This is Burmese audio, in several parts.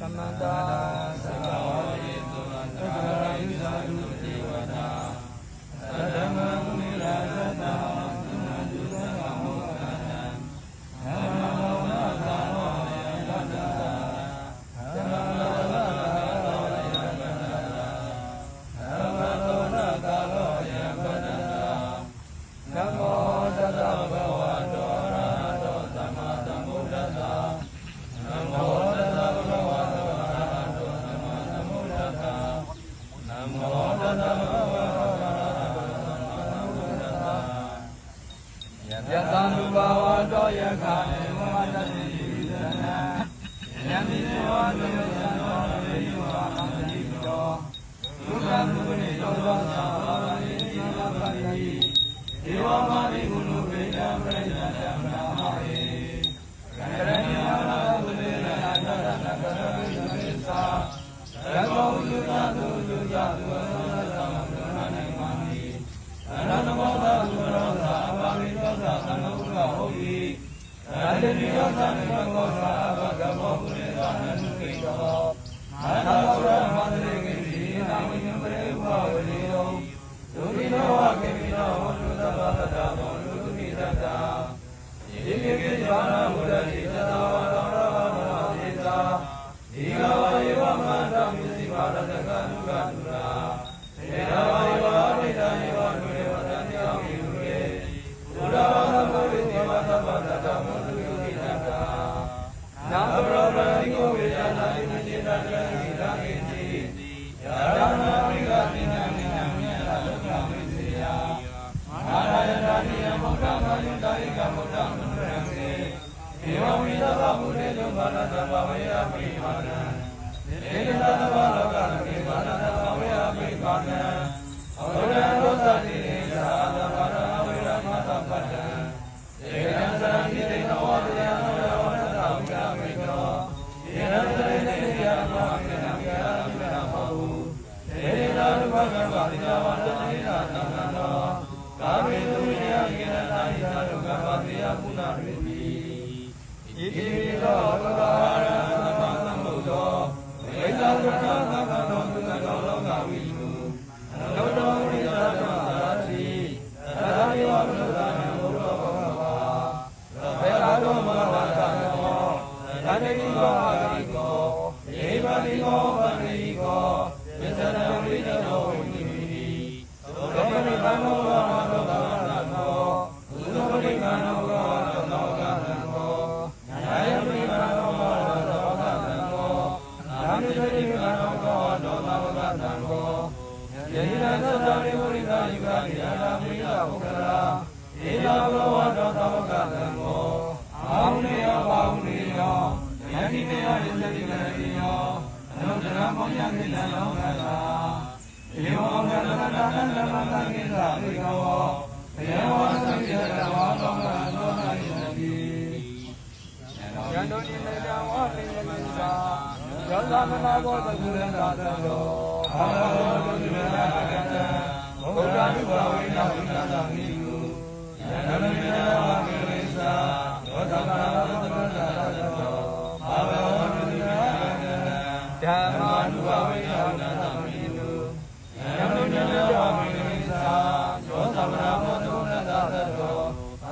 Ramada. Yeah, တိသာတိယောသံဃောသာဘဂမောပုရိသနုကိတောမာနဝ နတမဝေယမိမာနဒေနတမဝလောကမိမာနတမဝေယမိမာနအဝရရောသတိနေသာသမရအဝရမသပတ္တဒေနသံဟိတေနဝတယံဝရဝတ္တဝိကမိတောယေနသရေနေယမမေနမေယမေနမဟုဒေနရူပကံပါတိယဝန္တေနသံဃော ယသီလလောကသာယေဝံကတမတနတမတကိသာဝိကဝောယေဝံသတိတဝါသောကသောနာယတိယန္တုနိမေတံဝါပိယမန္တာယောသမနာဘောသကုရဏတတောအာဘောသကုရဏကတံဘုရားဥပဝေနဝိနာသမိတုယန္တုနိမေတံဝါပိယမေသာယောသမနာဘောသကုရဏတတောအာဘောသကုရဏကတံဓမ္မ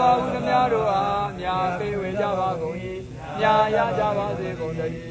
ဝဟုသမျှတို့အားအများသေးဝေကြပါကုန်၏။ညာရကြပါစေကုန်တည်း